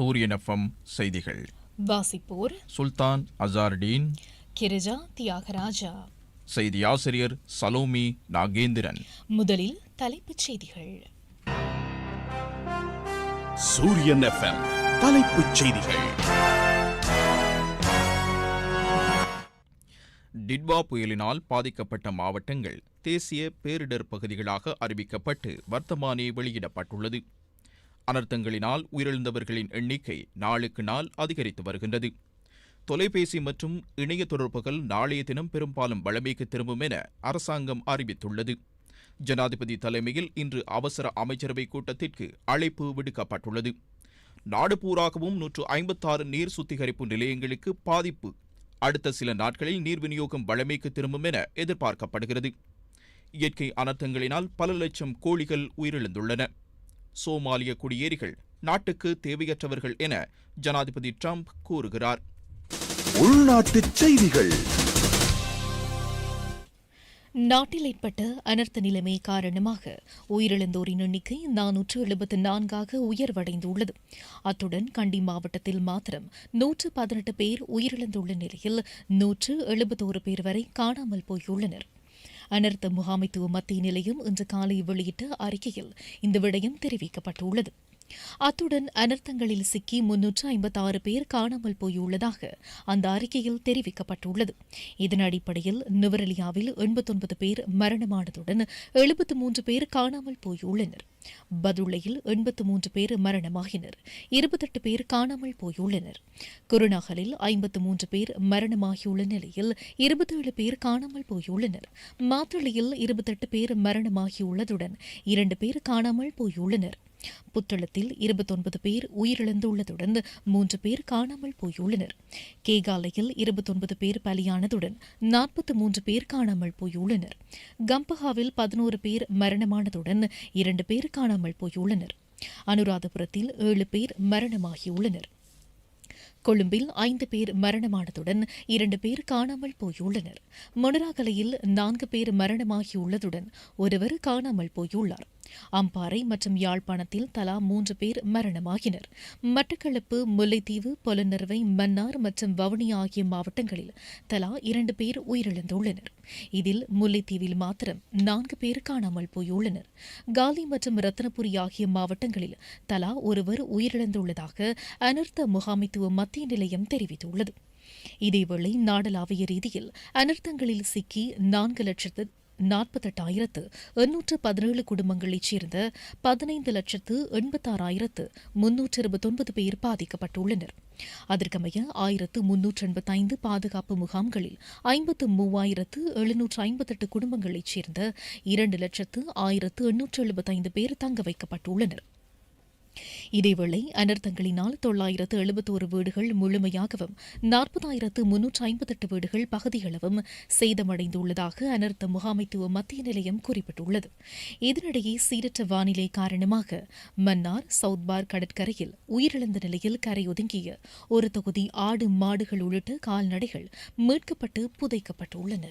சூரியன் எஃப்எம் செய்திகள். வாசிப்போர் சுல்தான் அசார்டீன். கிரிஜா தியாகராஜா. செய்தி ஆசிரியர் சலோமி நாகேந்திரன். முதலில் தலைப்புச் செய்திகள். சூரியன் எஃப்எம் தலைப்புச் செய்திகள். டிட்வா புயலினால் பாதிக்கப்பட்ட மாவட்டங்கள் தேசிய பேரிடர் பகுதிகளாக அறிவிக்கப்பட்டு வர்த்தமானி வெளியிடப்பட்டுள்ளது. அனர்த்தங்களினால் உயிரிழந்தவர்களின் எண்ணிக்கை நாளுக்கு நாள் அதிகரித்து வருகின்றது. தொலைபேசி மற்றும் இணைய தொடர்புகள் நாளைய தினம் பெரும்பாலும் வழமைக்கு திரும்பும் என அரசாங்கம் அறிவித்துள்ளது. ஜனாதிபதி தலைமையில் இன்று அவசர அமைச்சரவை கூட்டத்திற்கு அழைப்பு விடுக்கப்பட்டுள்ளது. நாடு பூராகவும் நூற்று ஐம்பத்தாறு நீர் சுத்திகரிப்பு நிலையங்களுக்கு பாதிப்பு. அடுத்த சில நாட்களில் நீர் விநியோகம் வழமைக்கு திரும்பும் என எதிர்பார்க்கப்படுகிறது. இயற்கை அனர்த்தங்களினால் பல லட்சம் கோழிகள் உயிரிழந்துள்ளன. சோமாலிய குடியேறிகள் நாட்டுக்கு தேவையற்றவர்கள் என ஜனாதிபதி ட்ரம்ப் கூறுகிறார். உள்நாட்டுச் செய்திகள். நாட்டில் ஏற்பட்ட அனர்த்த நிலைமை காரணமாக உயிரிழந்தோரின் எண்ணிக்கை நானூற்று எழுபத்து நான்காக உயர்வடைந்துள்ளது. அத்துடன் கண்டி மாவட்டத்தில் மாத்திரம் நூற்று பதினெட்டு பேர் உயிரிழந்துள்ள நிலையில் நூற்று எழுபத்தோரு பேர் வரை காணாமல் போயுள்ளனர். அனர்த்த முகாமைத்துவ மத்திய நிலையம் இன்று காலை வெளியிட்ட அறிக்கையில் இந்த விடயம் தெரிவிக்கப்பட்டுள்ளது. அத்துடன் அனர்த்தங்களில் சிக்கி முன்னூற்று ஐம்பத்தாறு பேர் காணாமல் போயுள்ளதாக அந்த அறிக்கையில் தெரிவிக்கப்பட்டுள்ளது. இதன் அடிப்படையில் நுவரெலியாவில் எண்பத்தொன்பது பேர் மரணமானதுடன் எழுபத்து மூன்று பேர் காணாமல் போயுள்ளனர். பதுளையில் எண்பத்து மூன்று பேர் மரணமாகினர். இருபத்தெட்டு பேர் காணாமல் போயுள்ளனர். குருநகலில் ஐம்பத்து மூன்று பேர் மரணமாகியுள்ள நிலையில் இருபத்தேழு பேர் காணாமல் போயுள்ளனர். மாத்தளையில் இருபத்தெட்டு பேர் மரணமாகியுள்ளதுடன் இரண்டு பேர் காணாமல் போயுள்ளனர். புத்தளத்தில் இருபத்தொன்பது பேர் உயிரிழந்துள்ளதுடன் மூன்று பேர் காணாமல் போயுள்ளனர். கேகாலையில் இருபத்தொன்பது பேர் பலியானதுடன் நாற்பத்தி மூன்று பேர் காணாமல் போயுள்ளனர். கம்பஹாவில் பதினோரு பேர் மரணமானதுடன் இரண்டு பேர் காணாமல் போயுள்ளனர். அனுராதபுரத்தில் ஏழு பேர் மரணமாகியுள்ளனர். கொழும்பில் ஐந்து பேர் மரணமானதுடன் இரண்டு பேர் காணாமல் போயுள்ளனர். மொனராகலையில் நான்கு பேர் மரணமாகியுள்ளதுடன் ஒருவர் காணாமல் போயுள்ளார். அம்பாறை மற்றும் யாழ்ப்பாணத்தில் தலா மூன்று பேர் மரணமாகினர். மட்டக்களப்பு முல்லைத்தீவு பொலனறுவை மன்னார் மற்றும் வவுனியா ஆகிய மாவட்டங்களில் தலா இரண்டு பேர் உயிரிழந்துள்ளனர். இதில் முல்லைத்தீவில் மாத்திரம் நான்கு பேர் காணாமல் போயுள்ளனர். காலி மற்றும் ரத்னபுரி ஆகிய மாவட்டங்களில் தலா ஒருவர் உயிரிழந்துள்ளதாக அனர்த்த முகாமைத்துவ மத்திய நிலையம் தெரிவித்துள்ளது. இதேவேளை நாடளாவிய ரீதியில் அனர்த்தங்களில் சிக்கி நான்கு லட்சத்து நாற்பத்தெட்டாயிரத்து எண்ணூற்று பதினேழு குடும்பங்களைச் சேர்ந்த பதினைந்து லட்சத்து எண்பத்தாறாயிரத்து முன்னூற்று இருபத்தொன்பது பேர் பாதிக்கப்பட்டுள்ளனர். அதற்கமைய ஆயிரத்து முன்னூற்று எண்பத்தைந்து பாதுகாப்பு முகாம்களில் ஐம்பத்து மூவாயிரத்து எழுநூற்று ஐம்பத்தெட்டு குடும்பங்களைச் சேர்ந்த இரண்டு லட்சத்து ஆயிரத்து எண்ணூற்று எழுபத்தைந்து பேர் தங்க வைக்கப்பட்டுள்ளனர். இதேவேளை அனர்த்தங்களினால் தொள்ளாயிரத்து எழுபத்தோரு வீடுகள் முழுமையாகவும் நாற்பதாயிரத்து முன்னூற்று ஐம்பத்தெட்டு வீடுகள் பகுதியளவும் சேதமடைந்துள்ளதாக அனர்த்த முகாமைத்துவ மத்திய நிலையம் குறிப்பிட்டுள்ளது. இதனிடையே சீரற்ற வானிலை காரணமாக மன்னார் சவுத்பார் கடற்கரையில் உயிரிழந்த நிலையில் கரையொதுங்கிய ஒரு தொகுதி ஆடு மாடுகள் உள்ளிட்ட கால்நடைகள் மீட்கப்பட்டு புதைக்கப்பட்டுள்ளன.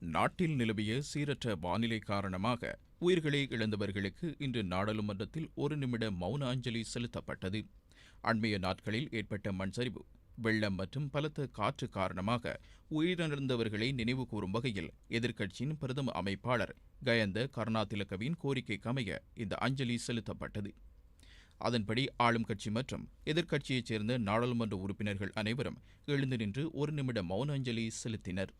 நாட்டில் நிலவிய சீரற்ற வானிலை காரணமாக உயிர்களை இழந்தவர்களுக்கு இன்று நாடாளுமன்றத்தில் ஒரு நிமிட மௌன அஞ்சலி செலுத்தப்பட்டது. அண்மைய நாட்களில் ஏற்பட்ட மண்சரிவு வெள்ளம் மற்றும் பலத்த காற்று காரணமாக உயிரிழந்தவர்களை நினைவு கூறும் வகையில் எதிர்க்கட்சியின் பிரதம அமைப்பாளர் கயந்த கருணாதிலகவின் கோரிக்கைக்கு அமைய இந்த அஞ்சலி செலுத்தப்பட்டது. அதன்படி ஆளும் கட்சி மற்றும் எதிர்க்கட்சியைச் சேர்ந்த நாடாளுமன்ற உறுப்பினர்கள் அனைவரும் எழுந்து நின்று ஒரு நிமிட மௌன அஞ்சலி செலுத்தினர்.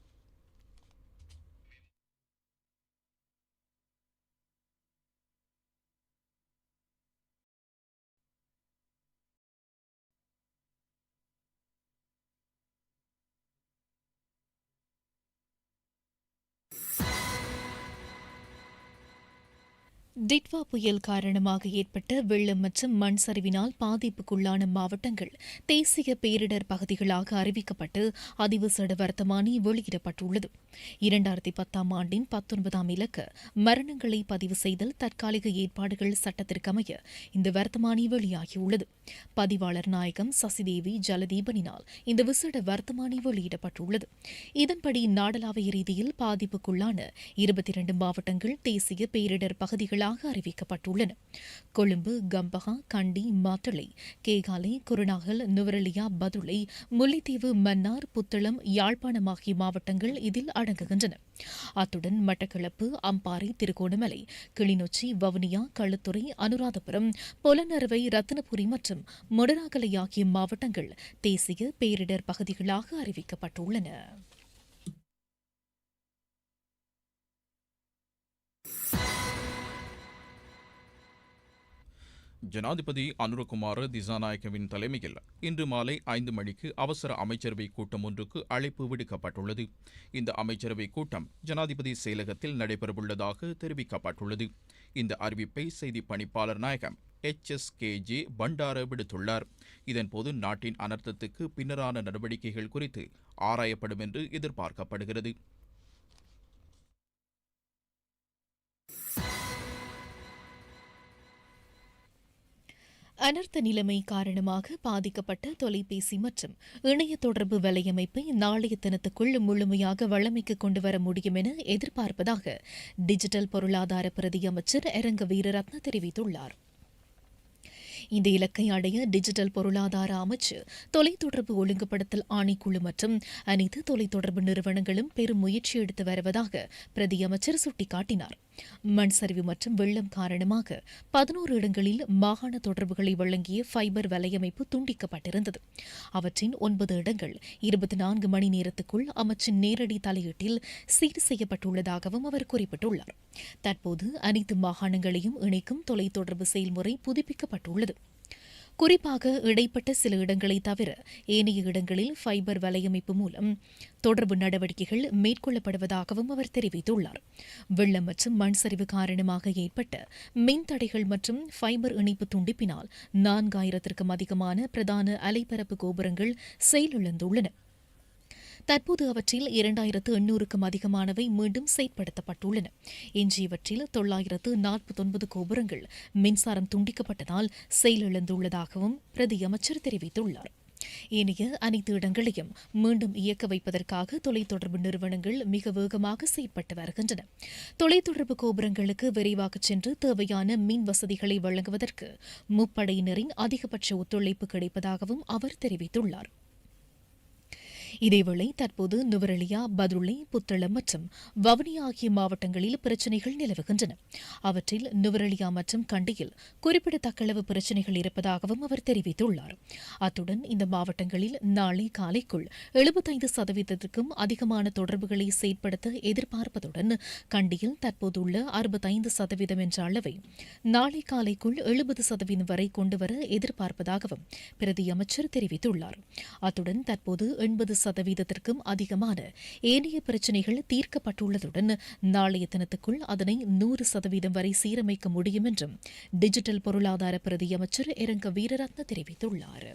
டிட்வா புயல் காரணமாக ஏற்பட்ட வெள்ளம் மற்றும் மண் சரிவினால் பாதிப்புக்குள்ளான மாவட்டங்கள் தேசிய பேரிடர் பகுதிகளாக அறிவிக்கப்பட்டு அதிவிசேட வர்த்தமானி வெளியிடப்பட்டுள்ளது. இரண்டாயிரத்தி பத்தாம் ஆண்டின் பத்தொன்பதாம் இலக்க மரணங்களை பதிவு செய்தல் தற்காலிக ஏற்பாடுகள் சட்டத்திற்கமைய இந்த வர்த்தமானி வெளியாகியுள்ளது. பதிவாளர் நாயகம் சசிதேவி ஜலதீபனினால் இந்த விசேட வர்த்தமானி வெளியிடப்பட்டுள்ளது. இதன்படி நாடளாவிய ரீதியில் பாதிப்புக்குள்ளான இருபத்தி இரண்டு மாவட்டங்கள் தேசிய பேரிடர் பகுதிகளாக அறிவிக்கப்பட்டுள்ளன. கொழும்பு கம்பகா கண்டி மாத்தளை கேகாலை குருநாகல் நுவரலியா பதுளை முல்லைத்தீவு மன்னார் புத்தளம் யாழ்ப்பாணம் ஆகிய மாவட்டங்கள் இதில் அடங்குகின்றன. அத்துடன் மட்டக்களப்பு அம்பாறை திருகோணமலை கிளிநொச்சி வவுனியா களுத்துறை அனுராதபுரம் பொலனறுவை ரத்தினபுரி மற்றும் மொடராகலை ஆகிய மாவட்டங்கள் தேசிய பேரிடர் பகுதிகளாக அறிவிக்கப்பட்டுள்ளன. ஜனாதிபதி அனுரகுமார திசாநாயக்கவின் தலைமையில் இன்று மாலை ஐந்து மணிக்கு அவசர அமைச்சரவை கூட்டம் ஒன்றுக்கு அழைப்பு விடுக்கப்பட்டுள்ளது. இந்த அமைச்சரவை கூட்டம் ஜனாதிபதி செயலகத்தில் நடைபெறவுள்ளதாக தெரிவிக்கப்பட்டுள்ளது. இந்த அறிவிப்பை செய்தி பணிப்பாளர் நாயகம் H S K J Bandara விடுத்துள்ளார். இதன்போது நாட்டின் அனர்த்தத்துக்கு பின்னரான நடவடிக்கைகள் குறித்து ஆராயப்படும் என்று எதிர்பார்க்கப்படுகிறது. அனர்த்த நிலைமை காரணமாக பாதிக்கப்பட்ட தொலைபேசி மற்றும் இணைய தொடர்பு வலையமைப்பை நாளைய தினத்துக்குள் முழுமையாக வளமைக்கு கொண்டு வர முடியும் என எதிர்பார்ப்பதாக டிஜிட்டல் பொருளாதார பிரதி அமைச்சர் இரங்க வீரரத்ன தெரிவித்துள்ளார். இந்த இலக்கை அடைய டிஜிட்டல் பொருளாதார அமைச்சு தொலைத்தொடர்பு ஒழுங்குபடுத்தல் ஆணைக்குழு மற்றும் அனைத்து தொலைத்தொடர்பு நிறுவனங்களும் பெரும் முயற்சி எடுத்து வருவதாக பிரதி அமைச்சர் சுட்டிக்காட்டினார். மண் சரிவு மற்றும் வெள்ளம் காரணமாக பதினோரு இடங்களில் மாகாண தொடர்புகளை வழங்கிய ஃபைபர் வலையமைப்பு துண்டிக்கப்பட்டிருந்தது. அவற்றின் ஒன்பது இடங்கள் இருபத்தி நான்கு மணி நேரத்துக்குள் அமைச்சின் நேரடி தலையீட்டில் சீர் செய்யப்பட்டுள்ளதாகவும் அவர் குறிப்பிட்டுள்ளார். தற்போது அனைத்து மாகாணங்களையும் இணைக்கும் தொலைத்தொடர்பு செயல்முறை புதுப்பிக்கப்பட்டுள்ளது. குறிப்பாக இடைப்பட்ட சில இடங்களை தவிர ஏனைய இடங்களில் ஃபைபர் வலையமைப்பு மூலம் தொடர்பு நடவடிக்கைகள் மேற்கொள்ளப்படுவதாகவும் அவர் தெரிவித்துள்ளார். வெள்ளம் மற்றும் மண் சரிவு காரணமாக ஏற்பட்ட மின் தடைகள் மற்றும் ஃபைபர் இணைப்பு துண்டிப்பினால் நான்காயிரத்திற்கும் அதிகமான பிரதான அலைபரப்பு கோபுரங்கள் செயலிழந்துள்ளன. தற்போது அவற்றில் இரண்டாயிரத்து எண்ணூறுக்கும் அதிகமானவை மீண்டும் செயற்படுத்தப்பட்டுள்ளன. எஞ்சியவற்றில் தொள்ளாயிரத்து நாற்பத்தொன்பது கோபுரங்கள் மின்சாரம் துண்டிக்கப்பட்டதால் செயலிழந்துள்ளதாகவும் பிரதி அமைச்சர் தெரிவித்துள்ளார். ஏனைய அனைத்து இடங்களையும் மீண்டும் இயக்க வைப்பதற்காக தொலைத்தொடர்பு நிறுவனங்கள் மிக வேகமாக செயற்பட்டு வருகின்றன. தொலைத்தொடர்பு கோபுரங்களுக்கு விரைவாக சென்று தேவையான மின் வசதிகளை வழங்குவதற்கு முப்படையினரின் அதிகபட்ச ஒத்துழைப்பு கிடைப்பதாகவும் அவர் தெரிவித்துள்ளார். இதேவேளை தற்போது நுவரெலியா பதுளை புத்தளம் மற்றும் வவுனி ஆகிய மாவட்டங்களில் பிரச்சினைகள் நிலவுகின்றன. அவற்றில் நுவரெலியா மற்றும் கண்டியில் குறிப்பிடத்தக்க அளவு பிரச்சினைகள் இருப்பதாகவும் அவர் தெரிவித்துள்ளார். அத்துடன் இந்த மாவட்டங்களில் நாளை காலைக்குள் எழுபத்தைந்து சதவீதத்திற்கும் அதிகமான தொடர்புகளை செயற்படுத்த எதிர்பார்ப்பதுடன் கண்டியில் தற்போதுள்ள அறுபத்தைந்து சதவீதம் என்ற அளவை நாளை காலைக்குள் எழுபது சதவீதம் வரை கொண்டுவர எதிர்பார்ப்பதாகவும் பிரதி அமைச்சர் தெரிவித்துள்ளார். அத்துடன் தற்போது எண்பது சதவீதத்திற்கும் அதிகமான ஏனைய பிரச்சினைகள் தீர்க்கப்பட்டுள்ளதுடன் நாளைய தினத்துக்குள் அதனை நூறு சதவீதம் வரை சீரமைக்க முடியும் என்றும் டிஜிட்டல் பொருளாதார பிரதி அமைச்சர் இரங்க வீரரத்ன தெரிவித்துள்ளார்.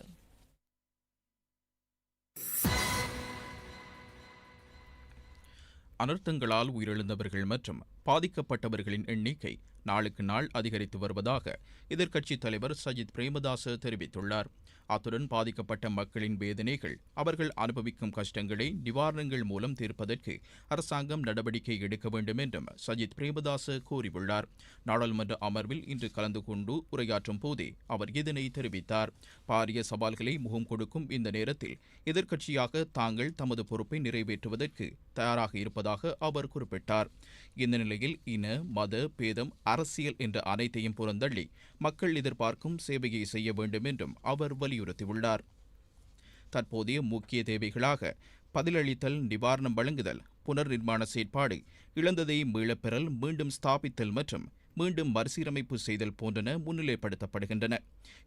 அனர்த்தங்களால் உயிரிழந்தவர்கள் மற்றும் பாதிக்கப்பட்டவர்களின் எண்ணிக்கை நாளுக்கு நாள் அதிகரித்து வருவதாக எதிர்க்கட்சித் தலைவர் சஜித் பிரேமதாச தெரிவித்துள்ளார். அத்துடன் பாதிக்கப்பட்ட மக்களின் வேதனைகள் அவர்கள் அனுபவிக்கும் கஷ்டங்களை நிவாரணங்கள் மூலம் தீர்ப்பதற்கு அரசாங்கம் நடவடிக்கை எடுக்க வேண்டும் என்றும் சஜித் பிரேமதாச கூறியுள்ளார். நாடாளுமன்ற அமர்வில் இன்று கலந்து கொண்டு உரையாற்றும் போதே அவர் இதனை தெரிவித்தார். பாரிய சவால்களை முகம் கொடுக்கும் இந்த நேரத்தில் எதிர்க்கட்சியாக தாங்கள் தமது பொறுப்பை நிறைவேற்றுவதற்கு தயாராக இருப்பதாக அவர் குறிப்பிட்டார். இந்த நிலையில் நிலையில் இன மத பேதம் அரசியல் என்ற அனைத்தையும் புறந்தள்ளி மக்கள் எதிர்பார்க்கும் சேவையை செய்ய வேண்டும் என்றும் அவர் வலியுறுத்தியுள்ளார். தற்போதைய முக்கிய தேவைகளாக பதிலளித்தல் நிவாரணம் வழங்குதல் புனர் நிர்மாண செயற்பாடு இழந்ததை மீளப்பெறல் மீண்டும் ஸ்தாபித்தல் மற்றும் மீண்டும் மறுசீரமைப்பு செய்தல் போன்றன முன்னிலைப்படுத்தப்படுகின்றன.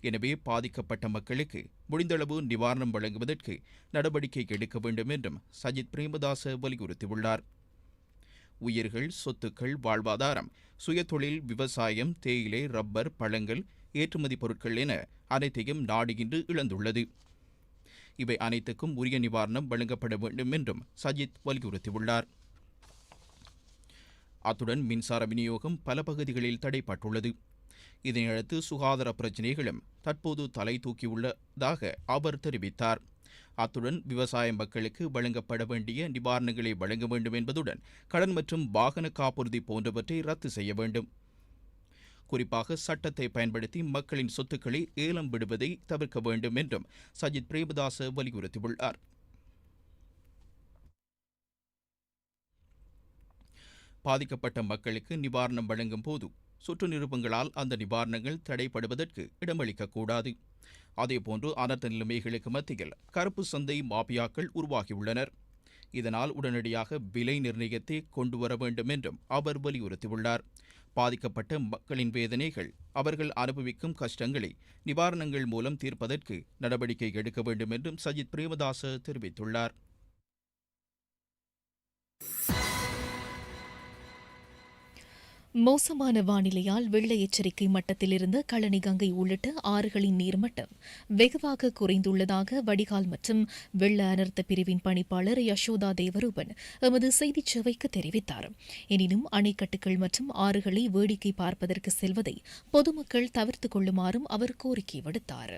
எனவே பாதிக்கப்பட்ட மக்களுக்கு முடிந்தளவு நிவாரணம் வழங்குவதற்கு நடவடிக்கை எடுக்க வேண்டும் என்றும் சஜித் பிரேமதாச வலியுறுத்தியுள்ளார். உயிர்கள் சொத்துக்கள் வாழ்வாதாரம் சுயதொழில் விவசாயம் தேயிலை ரப்பர் பழங்கள் ஏற்றுமதி பொருட்கள் என அனைத்தையும் நாடு இன்று இழந்துள்ளது. இவை அனைத்துக்கும் உரிய நிவாரணம் வழங்கப்பட வேண்டும் என்றும் சஜித் வலியுறுத்தியுள்ளார். அத்துடன் மின்சார விநியோகம் பல பகுதிகளில் தடைப்பட்டுள்ளது. இதனையடுத்து சுகாதார பிரச்சினைகளும் தற்போது தலை தூக்கியுள்ளதாக அவர் தெரிவித்தார். அத்துடன் விவசாய மக்களுக்கு வழங்கப்பட வேண்டிய நிவாரணங்களை வழங்க வேண்டும் என்பதுடன் கடன் மற்றும் வாகன காப்புறுதி போன்றவற்றை ரத்து செய்ய வேண்டும். குறிப்பாக சட்டத்தை பயன்படுத்தி மக்களின் சொத்துக்களை ஏலம் விடுவதை தவிர்க்க வேண்டும் என்றும் சஜித் பிரேமதாச வலியுறுத்தியுள்ளார். பாதிக்கப்பட்ட மக்களுக்கு நிவாரணம் வழங்கும் போது சுற்று நிருபங்களால் அந்த நிவாரணங்கள் தடைப்படுவதற்கு இடமளிக்கக்கூடாது அதேபோன்று அனர்த்த நிலைமைகளுக்கு மத்தியில் கருப்பு சந்தை மாபியாக்கள் உருவாகியுள்ளனர். இதனால் உடனடியாக விலை நிர்ணயத்தை கொண்டு வர வேண்டும் என்றும் அவர் வலியுறுத்தியுள்ளார். பாதிக்கப்பட்ட மக்களின் வேதனைகள் அவர்கள் அனுபவிக்கும் கஷ்டங்களை நிவாரணங்கள் மூலம் தீர்ப்பதற்கு நடவடிக்கை எடுக்க வேண்டும் என்றும் சஜித் பிரேமதாச தெரிவித்துள்ளார். மோசமான வானிலையால் வெள்ள எச்சரிக்கை மட்டத்திலிருந்து கழனி கங்கை உள்ளிட்ட ஆறுகளின் நீர்மட்டம் வெகுவாக குறைந்துள்ளதாக வடிகால் மற்றும் வெள்ள அனர்த்த பிரிவின் பணிப்பாளர் யசோதா தேவரூபன் எமது செய்திச் சேவைக்கு தெரிவித்தார். எனினும் அணைக்கட்டுகள் மற்றும் ஆறுகளை வேடிக்கை பார்ப்பதற்கு செல்வதை பொதுமக்கள் தவிர்த்துக் கொள்ளுமாறும் அவர் கோரிக்கை விடுத்தார்.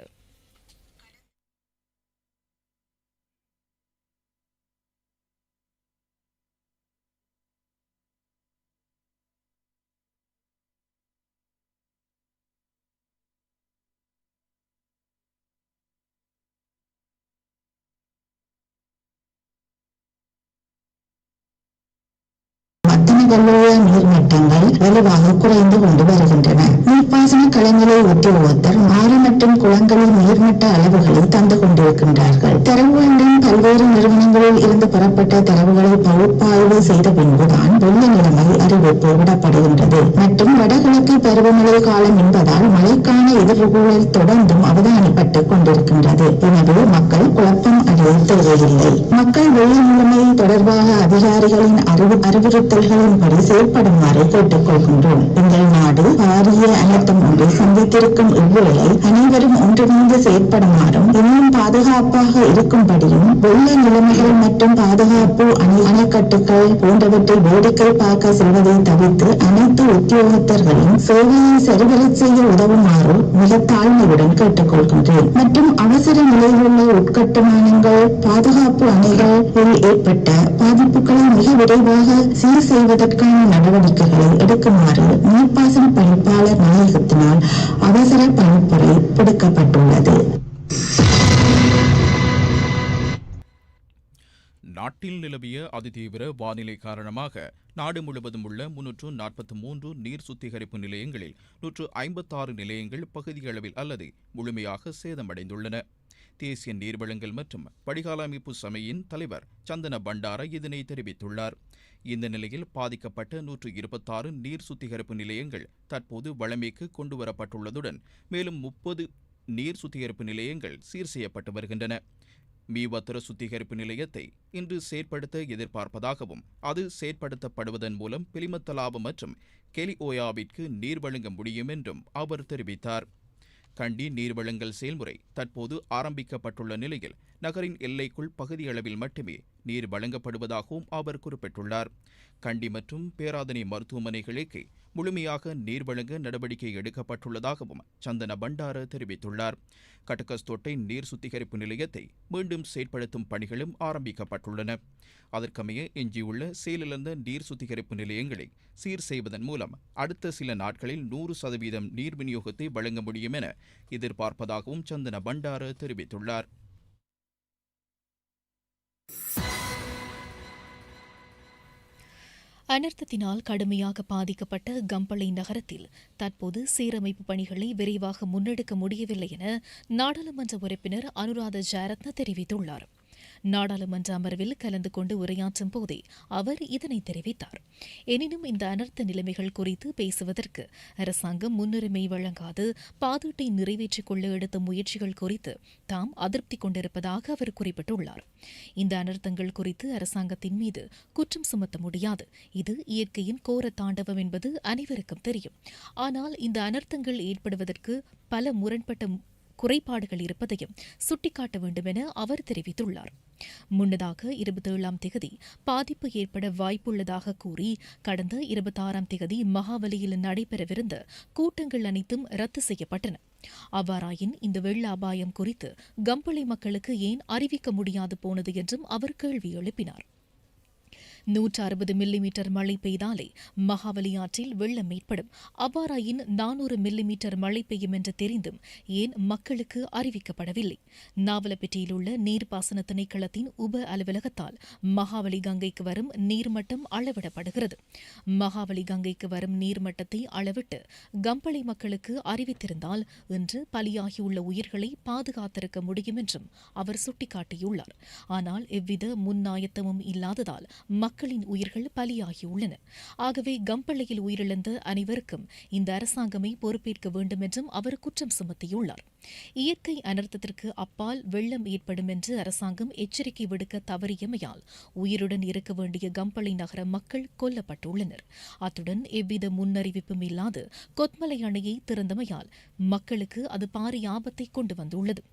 மத்தனகல்லுள்ள நீர்மட்டங்கள் வலுவாக குறைந்து கொண்டு வருகின்றன. நீர்ப்பாசன களங்களை ஒத்தியுள்ளத்தர் ஆறு மற்றும் குளங்களில் நீர்மட்ட அளவுகளை தந்து கொண்டிருக்கின்றார்கள். தரவுகளின் பல்வேறு நிறுவனங்களில் இருந்து பெறப்பட்ட தரவுகளை பகுப்பாய்வு செய்த பின்புதான் வெள்ள நிலைமை அறிவிப்பு விடப்படுகின்றது. மற்றும் வடகிழக்கு பருவமழை காலம் என்பதால் மழைக்கான எதிர்கூழல் தொடர்ந்தும் அவதானிப்பட்டுக் கொண்டிருக்கின்றது. எனவே மக்கள் குழப்பம் அடைய தேவையில்லை. மக்கள் வெள்ள நிலைமை தொடர்பாக அதிகாரிகளின் அறிவு அறிவுறுத்தல்களின் செயல்படுமாறு செயற்படுமாறு கேட்டுக்கொள்கின்றோம். எங்கள் நாடு பாரிய அனர்த்தம் ஒன்றை சந்தித்திருக்கும் இவ்வேளை அனைவரும் ஒன்றிணைந்து செயற்படுமாறும் இன்னும் பாதுகாப்பாக இருக்கும்படியும் வெள்ள நிலைமைகள் மற்றும் பாதுகாப்பு அணை அணைக்கட்டுகள் போன்றவற்றை வேடிக்கை பார்க்க செல்வதை தவிர்த்து அனைத்து உத்தியோகத்தர்களும் சேவையை சரிவர செய்ய உதவுமாறு மிக தாழ்மையுடன் கேட்டுக்கொள்கின்றேன். மற்றும் அவசர நிலையிலுள்ள உட்கட்டுமானங்கள் பாதுகாப்பு அணைகளில் ஏற்பட்ட பாதிப்புகளை மிக விரைவாக சீர் அதற்கான நடவடிக்கைகளை எடுக்குமாறு நீர்ப்பாசன பணிப்பாளர் நாயகத்தினால் அவசர பணிப்புரை விடுக்கப்பட்டுள்ளது நாட்டில் நிலவிய அதிதீவிர வானிலை காரணமாக நாடு முழுவதும் உள்ள முன்னூற்று நாற்பத்தி மூன்று நீர் சுத்திகரிப்பு நிலையங்களில் நூற்று ஐம்பத்தாறு நிலையங்கள் பகுதியளவில் அல்லது முழுமையாக சேதமடைந்துள்ளன. தேசிய நீர்வளங்கள் மற்றும் படிகாலமைப்பு அமைப்பு தலைவர் சந்தன பண்டார இதனை தெரிவித்துள்ளார். இந்த நிலையில் பாதிக்கப்பட்ட நூற்று இருபத்தாறு நீர் சுத்திகரிப்பு நிலையங்கள் தற்போது வளமைக்கு கொண்டுவரப்பட்டுள்ளதுடன் மேலும் முப்பது நீர் சுத்திகரிப்பு நிலையங்கள் சீர் செய்யப்பட்டு வருகின்றன. மீவத்திர சுத்திகரிப்பு நிலையத்தை இன்று செயற்படுத்த எதிர்பார்ப்பதாகவும் அது செயற்படுத்தப்படுவதன் மூலம் பிலிமத்தலாவு மற்றும் கெலிஓயாவிற்கு நீர் வழங்க முடியும் என்றும் அவர் தெரிவித்தார். கண்டி நீர்வழங்கல் செயல்முறை தற்போது ஆரம்பிக்கப்பட்டுள்ள நிலையில் நகரின் எல்லைக்குள் பகுதியளவில் மட்டுமே நீர் வழங்கப்படுவதாகவும் அவர் குறிப்பிட்டுள்ளார். கண்டி மற்றும் பேராதனை மருத்துவமனைகளுக்கு முழுமையாக நீர் வழங்க நடவடிக்கை எடுக்கப்பட்டுள்ளதாகவும் சந்தன பண்டார தெரிவித்துள்ளார். கட்டகஸ்தோட்டை நீர் சுத்திகரிப்பு நிலையத்தை மீண்டும் செயற்படுத்தும் பணிகளும் ஆரம்பிக்கப்பட்டுள்ளன. அதற்கமைய எஞ்சியுள்ள செயலிழந்த நீர் சுத்திகரிப்பு நிலையங்களை சீர் செய்வதன் மூலம் அடுத்த சில நாட்களில் நூறு சதவீதம் நீர் விநியோகத்தை வழங்க முடியும் என எதிர்பார்ப்பதாகவும் சந்தன பண்டார தெரிவித்துள்ளார். அனர்த்தத்தினால் கடுமையாக பாதிக்கப்பட்ட கம்பளை நகரத்தில் தற்போது சீரமைப்பு பணிகளை விரைவாக முன்னெடுக்க முடியவில்லை என நாடாளுமன்ற உறுப்பினர் அனுராத ஜாரத்ன தெரிவித்துள்ளார். நாடாளுமன்ற அமர்வில் கலந்து கொண்டு உரையாற்றும் போதே அவர் இதனை தெரிவித்தார். எனினும் இந்த அனர்த்த நிலைமைகள் குறித்து பேசுவதற்கு அரசாங்கம் முன்னுரிமை வழங்காது பாதீட்டை நிறைவேற்றிக் கொள்ள எடுத்த முயற்சிகள் குறித்து தாம் அதிருப்தி கொண்டிருப்பதாக அவர் குறிப்பிட்டுள்ளார். இந்த அனர்த்தங்கள் குறித்து அரசாங்கத்தின் மீது குற்றம் சுமத்த முடியாது. இது இயற்கையின் கோர தாண்டவம் என்பது அனைவருக்கும் தெரியும். ஆனால் இந்த அனர்த்தங்கள் ஏற்படுவதற்கு பல முரண்பட்ட குறைபாடுகள் இருப்பதையும் சுட்டிக்காட்ட வேண்டும் என அவர் தெரிவித்துள்ளார். முன்னதாக இருபத்தேழாம் திகதி பாதிப்பு ஏற்பட வாய்ப்புள்ளதாக கூறி கடந்த இருபத்தாறாம் திகதி மகாவலியில் நடைபெறவிருந்த கூட்டங்கள் அனைத்தும் ரத்து செய்யப்பட்டன. அவ்வாறாயின் இந்த வெள்ள அபாயம் குறித்து கம்பளை மக்களுக்கு ஏன் அறிவிக்க முடியாது போனது என்றும் அவர் கேள்வி எழுப்பினார். நூற்று அறுபது மில்லிமீட்டர் மழை பெய்தாலே மகாவலி ஆற்றில் வெள்ளம் ஏற்படும். அவ்வாறாயின் நானூறு மில்லிமீட்டர் மழை பெய்யும் என்று தெரிந்தும் ஏன் மக்களுக்கு அறிவிக்கப்படவில்லை? நாவலப்பேட்டையில் உள்ள நீர்ப்பாசன திணைக்களத்தின் உப அலுவலகத்தால் மகாவலி கங்கைக்கு வரும் நீர்மட்டம் அளவிடப்படுகிறது. மகாவலி கங்கைக்கு வரும் நீர்மட்டத்தை அளவிட்டு கம்பளை மக்களுக்கு அறிவித்திருந்தால் இன்று பலியாகியுள்ள உயிர்களை பாதுகாத்திருக்க முடியும் என்றும் அவர் சுட்டிக்காட்டியுள்ளார். ஆனால் எவ்வித முன்னாயத்தமும் இல்லாததால் மக்களின் உயிர்கள் பலியாகியுள்ளன ஆகவே கம்பளையில் உயிரிழந்த அனைவருக்கும் இந்த அரசாங்கமே பொறுப்பேற்க வேண்டும் என்றும் அவர் குற்றம் சுமத்தியுள்ளார். இயற்கை அனர்த்தத்திற்கு அப்பால் வெள்ளம் ஏற்படும் என்று அரசாங்கம் எச்சரிக்கை விடுக்க தவறியமையால் உயிருடன் இருக்க வேண்டிய கம்பளை நகர மக்கள் கொல்லப்பட்டுள்ளனர். அத்துடன் எவ்வித முன்னறிவிப்பும் இல்லாது கொத்மலை அணையை திறந்தமையால் மக்களுக்கு அது பாரிய ஆபத்தை கொண்டு வந்துள்ளது.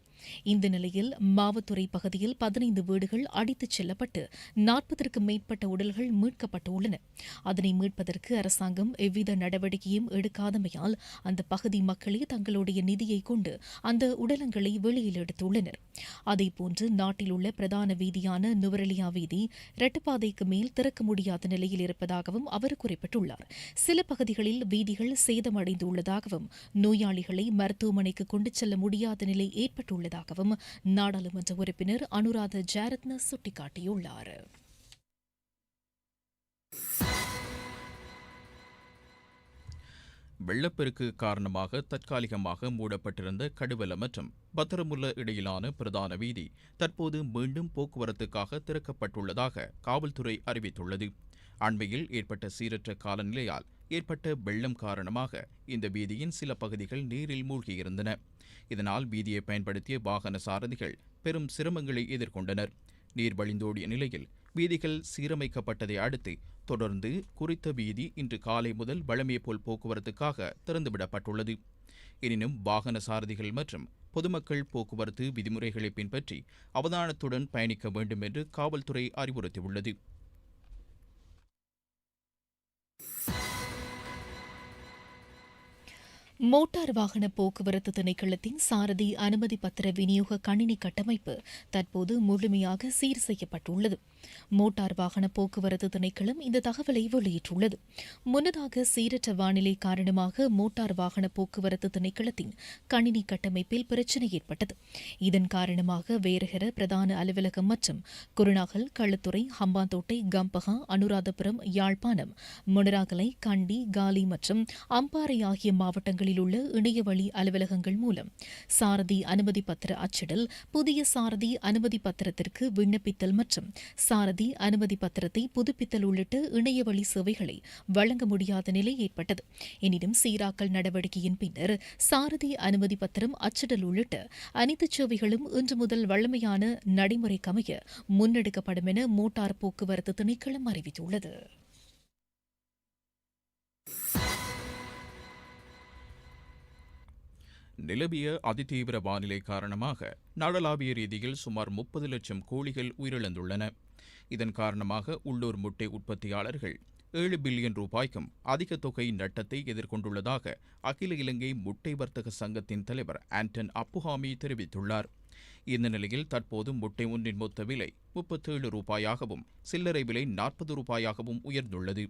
இந்த நிலையில் மாவத்துறை பகுதியில் பதினைந்து வீடுகள் அடித்துச் செல்லப்பட்டு நாற்பதற்கும் மேற்பட்ட உடல்கள் மீட்கப்பட்டுள்ளன. அதனை மீட்பதற்கு அரசாங்கம் எவ்வித நடவடிக்கையும் எடுக்காதமையால் அந்த பகுதி மக்களே தங்களுடைய நிதியை கொண்டு அந்த உடலங்களை வெளியில் எடுத்துள்ளனர். அதேபோன்று நாட்டில் உள்ள பிரதான வீதியான நுவரெலியா வீதி இரட்டுப்பாதைக்கு மேல் திறக்க முடியாத நிலையில் இருப்பதாகவும் அவர் குறிப்பிட்டுள்ளார். சில பகுதிகளில் வீதிகள் சேதமடைந்துள்ளதாகவும் நோயாளிகளை மருத்துவமனைக்கு கொண்டு செல்ல முடியாத நிலை ஏற்பட்டுள்ளது இருப்பதாகவும் நாடாளுமன்ற உறுப்பினர் அனுராத ஜாரத்ன சுட்டிக்காட்டியுள்ளார். வெள்ளப்பெருக்கு காரணமாக தற்காலிகமாக மூடப்பட்டிருந்த கடுவல மற்றும் பத்திரமுல்ல இடையிலான பிரதான வீதி தற்போது மீண்டும் போக்குவரத்துக்காக திறக்கப்பட்டுள்ளதாக காவல்துறை அறிவித்துள்ளது. அண்மையில் ஏற்பட்ட சீரற்ற காலநிலையால் ஏற்பட்ட வெள்ளம் காரணமாக இந்த வீதியின் சில பகுதிகள் நீரில் மூழ்கியிருந்தன. இதனால் வீதியை பயன்படுத்திய வாகன சாரதிகள் பெரும் சிரமங்களை எதிர்கொண்டனர். நீர் வழிந்தோடிய நிலையில் வீதிகள் சீரமைக்கப்பட்டதை அடுத்து தொடர்ந்து குறித்த வீதி இன்று காலை முதல் வழமையை போல் போக்குவரத்துக்காக திறந்துவிடப்பட்டுள்ளது. எனினும் வாகன சாரதிகள் மற்றும் பொதுமக்கள் போக்குவரத்து விதிமுறைகளை பின்பற்றி அவதானத்துடன் பயணிக்க வேண்டும் என்று காவல்துறை அறிவுறுத்தியுள்ளது. மோட்டார் வாகன போக்குவரத்து திணைக்களத்தின் சாரதி அனுமதி பத்திர விநியோக கணினி கட்டமைப்பு தற்போது முழுமையாக சீர் செய்யப்பட்டுள்ளது. மோட்டார் வாகன போக்குவரத்து திணைக்களம் இந்த தகவலை வெளியிட்டுள்ளது. முன்னதாக சீரற்ற வானிலை காரணமாக மோட்டார் வாகன போக்குவரத்து திணைக்களத்தின் கணினி கட்டமைப்பில் பிரச்சினை ஏற்பட்டது. இதன் காரணமாக வேறுகிற பிரதான அலுவலகம் மற்றும் குருநாகல் களுத்துறை ஹம்பாந்தோட்டை கம்பகா அனுராதபுரம் யாழ்ப்பாணம் முனராகலை கண்டி காலி மற்றும் அம்பாறை ஆகிய மாவட்டங்களில் உள்ள இணையவழி அலுவலகங்கள் மூலம் சாரதி அனுமதி பத்திர அச்சிடல் புதிய சாரதி அனுமதி பத்திரத்திற்கு விண்ணப்பித்தல் மற்றும் சாரதி அனுமதி பத்திரத்தை புதுப்பித்தல் உள்ளிட்ட இணையவழி சேவைகளை வழங்க முடியாத நிலை ஏற்பட்டது. எனினும் சீராக்கல் நடவடிக்கையின் பின்னர் சாரதி அனுமதி பத்திரம் அச்சிடல் உள்ளிட்ட அனைத்து சேவைகளும் இன்று முதல் வழமையான நடைமுறைக்கமைய முன்னெடுக்கப்படும் என மோட்டார் போக்குவரத்து திணைக்களம் அறிவித்துள்ளது. நிலவிய அதிதீவிர வானிலை காரணமாக நாடளாவிய ரீதியில் சுமார் முப்பது லட்சம் கோழிகள் உயிரிழந்துள்ளன. இதன் காரணமாக உள்ளூர் முட்டை உற்பத்தியாளர்கள் ஏழு பில்லியன் ரூபாய்க்கும் அதிக தொகை நட்டத்தை எதிர்கொண்டுள்ளதாக அகில இலங்கை முட்டை வர்த்தக சங்கத்தின் தலைவர் ஆண்டன் அப்புஹாமி தெரிவித்துள்ளார். இந்த நிலையில் தற்போது முட்டை ஒன்றின் மொத்த விலை முப்பத்தேழு ரூபாயாகவும் சில்லறை விலை நாற்பது ரூபாயாகவும் உயர்ந்துள்ளது.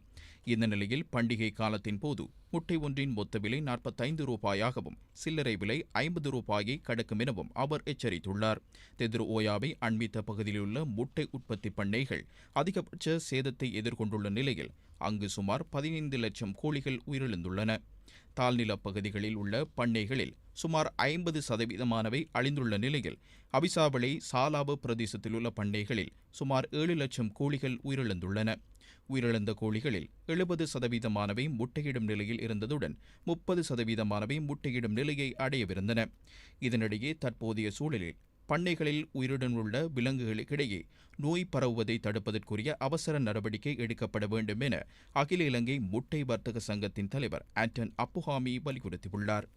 இந்த நிலையில் பண்டிகை காலத்தின் போது முட்டை ஒன்றின் மொத்த விலை நாற்பத்தைந்து ரூபாயாகவும் சில்லறை விலை ஐம்பது ரூபாயை கடக்கும் எனவும் அவர் எச்சரித்துள்ளார். தெதிர் ஓயாவை அண்மித்த பகுதியிலுள்ள முட்டை உற்பத்தி பண்ணைகள் அதிகபட்ச சேதத்தை எதிர்கொண்டுள்ள நிலையில் அங்கு சுமார் பதினைந்து லட்சம் கோழிகள் உயிரிழந்துள்ளன. தாழ்நில பகுதிகளில் உள்ள பண்ணைகளில் சுமார் ஐம்பது சதவீதமானவை அழிந்துள்ள நிலையில் அபிசாவளை சாலாபு பிரதேசத்தில் உள்ள பண்ணைகளில் சுமார் ஏழு லட்சம் கோழிகள் உயிரிழந்துள்ளன. உயிரிழந்த கோழிகளில் எழுபது சதவீதமானவை முட்டையிடும் நிலையில் இருந்ததுடன் முப்பது சதவீதமானவை முட்டையிடும் நிலையை அடையவிருந்தன. இதனிடையே தற்போதைய சூழலில் பண்ணைகளில் உயிருடன் உள்ள விலங்குகளுக்கிடையே நோய் பரவுவதை தடுப்பதற்குரிய அவசர நடவடிக்கை எடுக்கப்பட வேண்டும் என அகில இலங்கை முட்டை வர்த்தக சங்கத்தின் தலைவர் ஆண்டன் அப்புஹாமி வலியுறுத்தியுள்ளார்.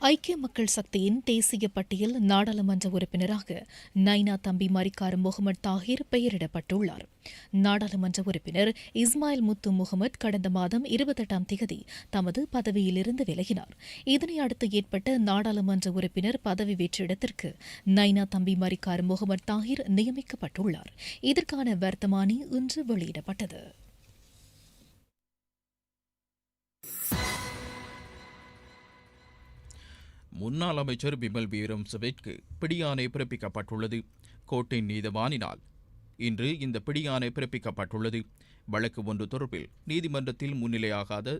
ஐக்கிய மக்கள் சக்தியின் தேசிய பட்டியல் நாடாளுமன்ற உறுப்பினராக நைனா தம்பி மரிக்கார் முகமது தாஹிர் பெயரிடப்பட்டுள்ளார். நாடாளுமன்ற உறுப்பினர் இஸ்மாயில் முத்து முகமது கடந்த மாதம் இருபத்தெட்டாம் திகதி தமது பதவியிலிருந்து விலகினார். இதனை அடுத்து ஏற்பட்ட நாடாளுமன்ற உறுப்பினர் பதவி வெற்றிடத்திற்கு நைனா தம்பி மரிக்கார் முகமது தாஹிர் நியமிக்கப்பட்டுள்ளார். இதற்கான வர்த்தமானி இன்று வெளியிடப்பட்டது. முன்னாள் அமைச்சர் பிமல் வீரம் சிவிற்கு பிடியாணை பிறப்பிக்கப்பட்டுள்ளது. கோட்டை நீதவானினால் இன்று இந்த பிடியாணை பிறப்பிக்கப்பட்டுள்ளது. வழக்கு ஒன்று தொடர்பில் நீதிமன்றத்தில் முன்னிலையாகாத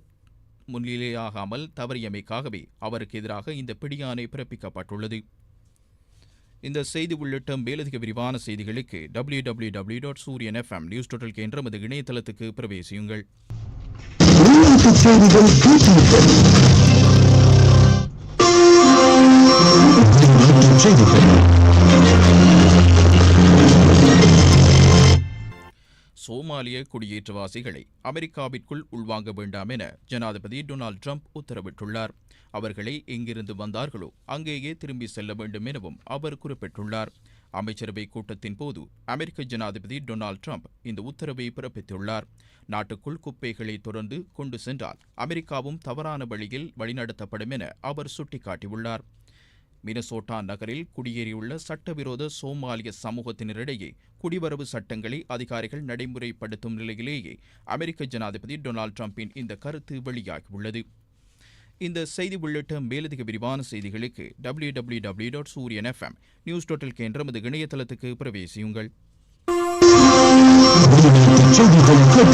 முன்னிலையாகாமல் தவறியமைக்காகவே அவருக்கு எதிராக இந்த பிடியாணை பிறப்பிக்கப்பட்டுள்ளது. இந்த செய்தி உள்ளிட்ட மேலதிக விரிவான செய்திகளுக்கு W W W dot Sooriyan FM news total என்ற நமது இணையதளத்துக்கு பிரவேசியுங்கள். செய்திகள் சோமாலிய குடியேற்றவாசிகளை அமெரிக்காவிற்குள் உள்வாங்க வேண்டாம் என ஜனாதிபதி டொனால்ட் ட்ரம்ப் உத்தரவிட்டுள்ளார். அவர்களை எங்கிருந்து வந்தார்களோ அங்கேயே திரும்பி செல்ல வேண்டும் எனவும் அவர் குறிப்பிட்டுள்ளார். அமைச்சரவை கூட்டத்தின் போது அமெரிக்க ஜனாதிபதி டொனால்ட் ட்ரம்ப் இந்த உத்தரவை பிறப்பித்துள்ளார். நாட்டுக்குள் குப்பைகளை தொடர்ந்து கொண்டு சென்றால் அமெரிக்காவும் தவறான வழியில் வழிநடத்தப்படும் என அவர் சுட்டிக்காட்டியுள்ளார். மினசோட்டா நகரில் குடியேறியுள்ள சட்டவிரோத சோமாலிய சமூகத்தினரிடையே குடிவரவு சட்டங்களை அதிகாரிகள் நடைமுறைப்படுத்தும் நிலையிலேயே அமெரிக்க ஜனாதிபதி டொனால்ட் டிரம்பின் இந்த கருத்து வெளியாகியுள்ளது. இந்த செய்தி உள்ளிட்ட மேலதிக விரிவான செய்திகளுக்கு W W W dot Sooriyan FM news total என்ற நமது இணையதளத்துக்கு பிரவேசியுங்கள். செய்திகள்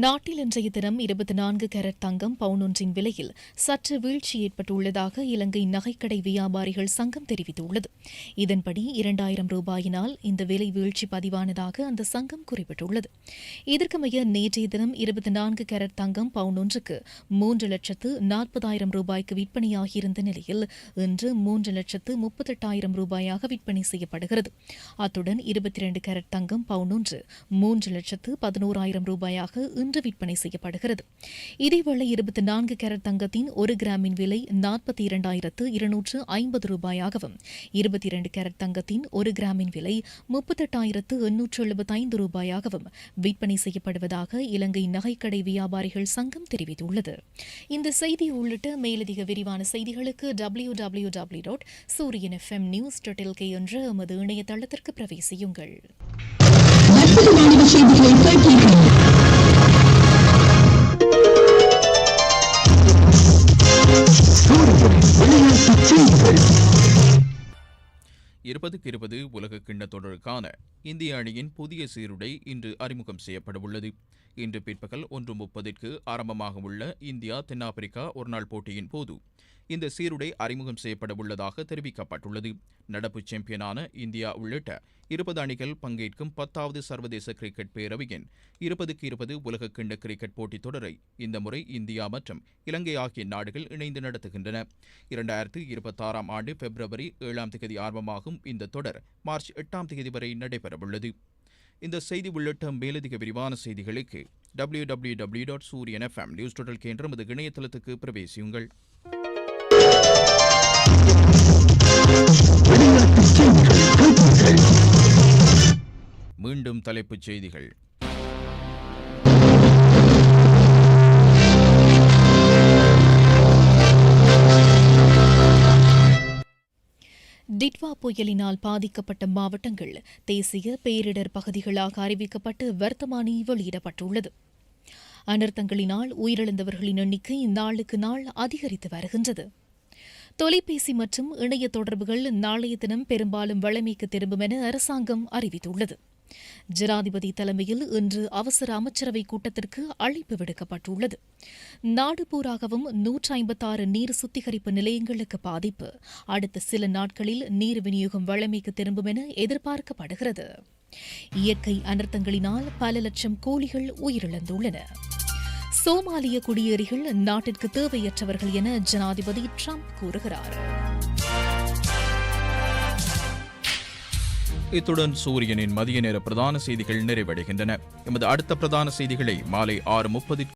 நாட்டில் இன்றைய தினம் இருபத்தி நான்கு கேரட் தங்கம் பவுன் ஒன்றின் விலையில் சற்று வீழ்ச்சி ஏற்பட்டுள்ளதாக இலங்கை நகைக்கடை வியாபாரிகள் சங்கம் தெரிவித்துள்ளது. இதன்படி இரண்டாயிரம் ரூபாயினால் இந்த விலை வீழ்ச்சி பதிவானதாக அந்த சங்கம் குறிப்பிட்டுள்ளது. இதற்கமைய நேற்றைய தினம் இருபத்தி நான்கு கேரட் தங்கம் பவுன் ஒன்றுக்கு மூன்று லட்சத்து நாற்பதாயிரம் ரூபாய்க்கு விற்பனையாகியிருந்த நிலையில் இன்று மூன்று லட்சத்து முப்பத்தெட்டாயிரம் ரூபாயாக விற்பனை செய்யப்படுகிறது. அத்துடன் இருபத்தி இரண்டு கேரட் தங்கம் பவுன் ஒன்று மூன்று லட்சத்து பதினோராயிரம் ரூபாயாக இன்று விற்பனை செய்யப்படுகிறது. இதேவேளை இருபத்தி நான்கு கேரட் தங்கத்தின் ஒரு கிராமின் விலை நாற்பத்தி இரண்டாயிரத்து இருநூற்று ஐம்பது ரூபாயாகவும் இருபத்தி இரண்டு கேரட் தங்கத்தின் ஒரு கிராமின் விலை முப்பத்தெட்டாயிரத்து எண்ணூற்று எழுபத்தைந்து ரூபாயாகவும் விற்பனை செய்யப்படுவதாக இலங்கை நகைக்கடை வியாபாரிகள் சங்கம் தெரிவித்துள்ளது. இந்த செய்தி உள்ளிட்ட மேலதிக விரிவான செய்திகளுக்கு W W W dot Sooriyan FM news dot LK என்ற எமது இணையதளத்திற்கு பிரவேசியுங்கள். இருபதுக்கு இருபது உலக கிண்ண தொடருக்கான இந்திய அணியின் புதிய சீருடை இன்று அறிமுகம் செய்யப்படவுள்ளது. இன்று பிற்பகல் ஒன்று முப்பதிற்கு ஆரம்பமாக உள்ள இந்தியா தென்னாப்பிரிக்கா ஒருநாள் போட்டியின் போது இந்த சீருடை அறிமுகம் செய்யப்படவுள்ளதாக தெரிவிக்கப்பட்டுள்ளது. நடப்பு சாம்பியனான இந்தியா உள்ளிட்ட இருபது அணிகள் பங்கேற்கும் பத்தாவது சர்வதேச கிரிக்கெட் பேரவையின் இருபதுக்கு இருபது உலக கிண்ட கிரிக்கெட் போட்டித் தொடரை இந்த முறை இந்தியா மற்றும் இலங்கை ஆகிய நாடுகள் இணைந்து நடத்துகின்றன. இரண்டாயிரத்து இருபத்தாறாம் ஆண்டு பிப்ரவரி ஏழாம் தேதி ஆரம்பமாகும் இந்த தொடர் மார்ச் எட்டாம் தேதி வரை நடைபெறவுள்ளது. இந்த செய்தி உள்ளிட்ட மேலதிக விரிவான செய்திகளுக்கு W W W dot Sooriyan FM news total கேன்ற நமது இணையதளத்துக்கு பிரவேசியுங்கள். மீண்டும் தலைப்புச் செய்திகள். டிட்வா புயலினால் பாதிக்கப்பட்ட மாவட்டங்கள் தேசிய பேரிடர் பகுதிகளாக அறிவிக்கப்பட்டு வர்த்தமானி வெளியிடப்பட்டுள்ளது. அனர்த்தங்களினால் உயிரிழந்தவர்களின் எண்ணிக்கை நாளுக்கு நாள் அதிகரித்து வருகின்றது. தொலைபேசி மற்றும் இணைய தொடர்புகள் நாளைய தினம் பெரும்பாலும் வழமைக்கு திரும்பும் என அரசாங்கம் அறிவித்துள்ளது. ஜனாதிபதி தலைமையில் இன்று அவசர அமைச்சரவை கூட்டத்திற்கு அழைப்பு விடுக்கப்பட்டுள்ளது. நாடு பூராகவும் நூற்று ஐம்பத்தாறு நீர் சுத்திகரிப்பு நிலையங்களுக்கு பாதிப்பு. அடுத்த சில நாட்களில் நீர் விநியோகம் வழமைக்கு திரும்பும் என எதிர்பார்க்கப்படுகிறது. இயற்கை அனர்த்தங்களினால் பல லட்சம் கோழிகள் உயிரிழந்துள்ளன. சோமாலிய குடியேறிகள் நாட்டிற்கு தேவையற்றவர்கள் என ஜனாதிபதி ட்ரம்ப் கூறுகிறார். இத்துடன் சூரியனின் மதிய நேர பிரதான செய்திகள் நிறைவடைகின்றன. எமது அடுத்த பிரதான செய்திகளை மாலை ஆறு முப்பது